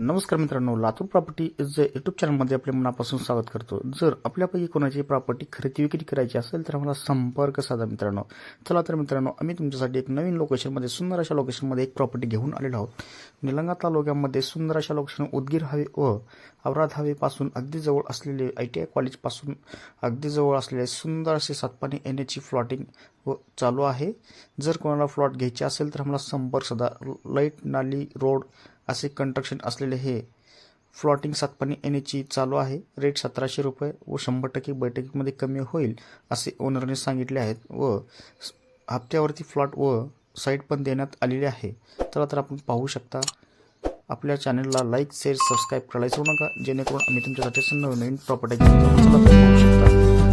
नमस्कार मित्रांनो Latur property is YouTube चॅनलमध्ये आपले मनापासून स्वागत करतो. जर आपल्यापैकी कोणाची प्रॉपर्टी खरेदी विक्री करायची असेल तर आम्हाला संपर्क साधा मित्रांनो. चला तर मित्रांनो आम्ही तुमच्यासाठी एक नवीन लोकेशनमध्ये सुंदर अशा लोकेशनमध्ये एक प्रॉपर्टी घेऊन आलेलो आहोत. निलंगा तालुक्यामध्ये सुंदर अशा लोकेशन उदगीर हवे व औराद हवेपासून अगदी जवळ असलेले आय टी आय कॉलेजपासून अगदी जवळ असलेले सुंदर असे सातपाणी एन एची फ्लॉटिंग व चालू आहे. जर कोणाला फ्लॉट घ्यायचे असेल तर आम्हाला संपर्क साधा. लाइट नाली रोड असे कंट्रक्शन असलेले हे फ्लॉटिंग सातपाणी येण्याची चालू आहे. रेट सतराशे रुपये व शंभर टक्के बैठकीमध्ये कमी होईल असे ओनरने सांगितले आहेत व हप्त्यावरती फ्लॉट व साईट पण देण्यात आलेली आहे. चला तर आपण पाहू शकता. आपल्या चॅनलला लाईक शेअर सबस्क्राईब करायला विसरू नका. जेणेकरून आम्ही तुमच्यासाठी नवनवीन नवीन नवीन प्रॉपर्टी घेऊन चला तर पाहू शकता.